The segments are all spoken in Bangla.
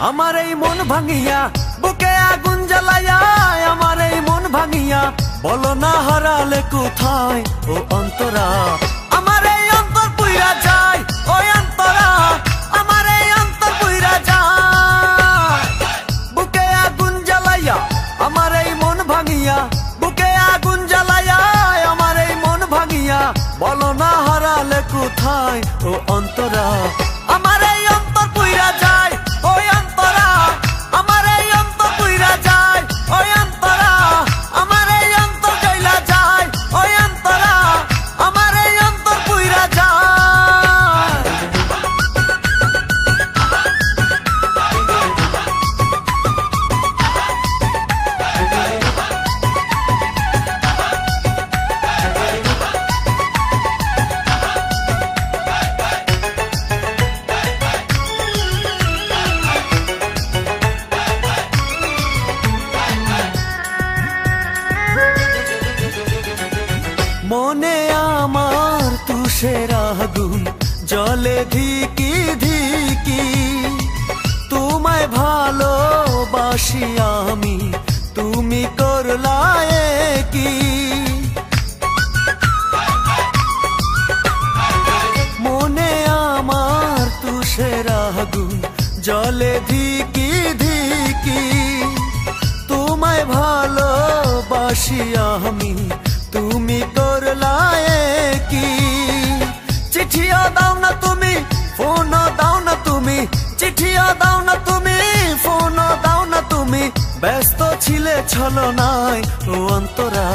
আমার এই মন ভাঙিয়া, বুকে আগুন জ্বালাইয়া আমার এই মন ভাঙিয়া, বলো না হারালে কোথায় ও অন্তরা? আমার এই অন্তর পুইরা যায় ওই অন্তরা। আমার এই অন্তর পুইরা যায়। বুকে আগুন জ্বালাইয়া আমার এই মন ভাঙিয়া, বুকে আগুন জ্বালাইয়া আমার এই মন ভাঙিয়া, বলো না হারালে কোথায় ও অন্তরা? আমার তুষের আগুন জলে ধিকি ধিকি তোমায় ভালোবাসি আমি, তুমি করলায় কি মনে আমার তুষের আগুন জলে ধিকি ধিকি তোমায় ভালোবাসি আমি চিঠিও দাও না তুমি ফোনও দাও না তুমি। ব্যস্ত ছিলে ছলো নাই অন্তরা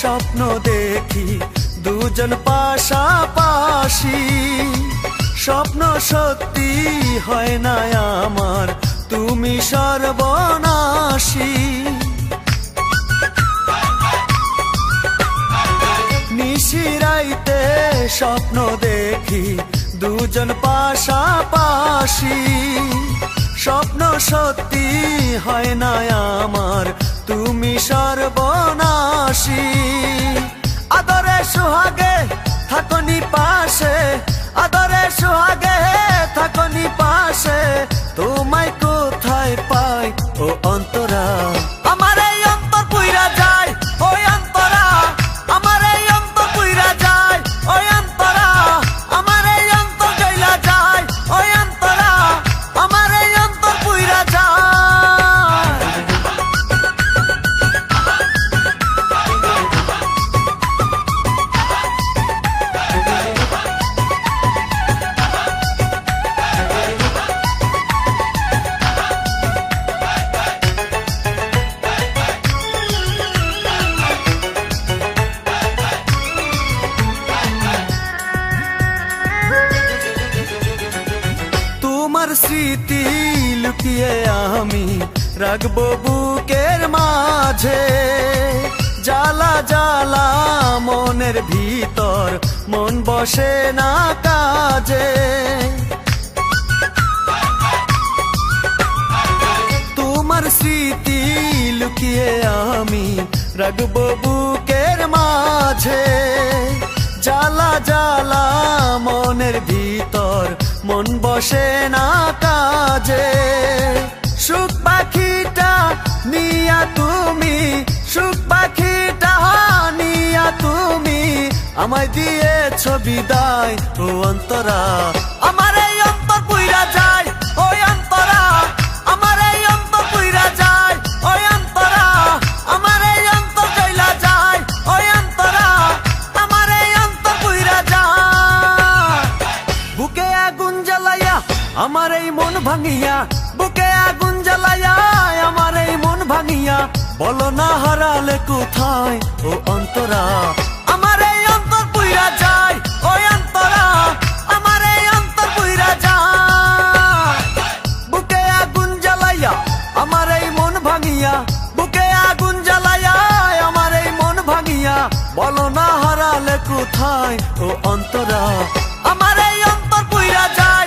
স্বপ্ন দেখি, দুজন পাশাপাশি। স্বপ্ন সত্যি হয় না আমার, তুমি সর্বনাশী। নিশিরাইতে স্বপ্ন দেখি, দুজন পাশাপাশি। স্বপ্ন সত্যি হয় না আমার তুমি সর্বনাশী। আদরে সুহাগে থাকনি পাশে, আদরে সুহাগে থাকনি পাশে। তোমায় কোথায় পাই ও অন্তরা? আমার এই অন্তর পুইরা যায়, ওই অন্তরা। আমার এই অন্তর পুইরা যায়, ওই তোমার স্মৃতি লুকিয়ে আমি রাখব বুকের মাঝে। জ্বালা জ্বালা মনের ভিতর, মন বসে না কাজে। তোমার স্মৃতি লুকিয়ে আমি রাখব বুকের মাঝে। জ্বালা জ্বালা মনের ভিতর মন বসে না কাজে। সুখ পাখিটা নিয়া তুমি, সুখ পাখিটা নিয়া তুমি, আমায় দিয়ে ছবি দায় ও অন্তরা। আমার এই অন্তর পুইরা যায়। আমার এই মন ভাঙিয়া, বুকে আগুন জ্বালাইয়া আমার এই মন ভাঙিয়া, বলো না হারালে কোথায় ও অন্তরা? আমার এই অন্তর পুইরা যায় ওই অন্তরা। আমার এই অন্তর পুইরা যায়। বুকে আগুন জ্বালাইয়া আমার এই মন ভাঙিয়া, বুকে আগুন জ্বালাইয়া আমার এই মন ভাঙিয়া, বলো না হারালে কোথায় ও অন্তরা? আমার এই অন্তর পুইরা যায়।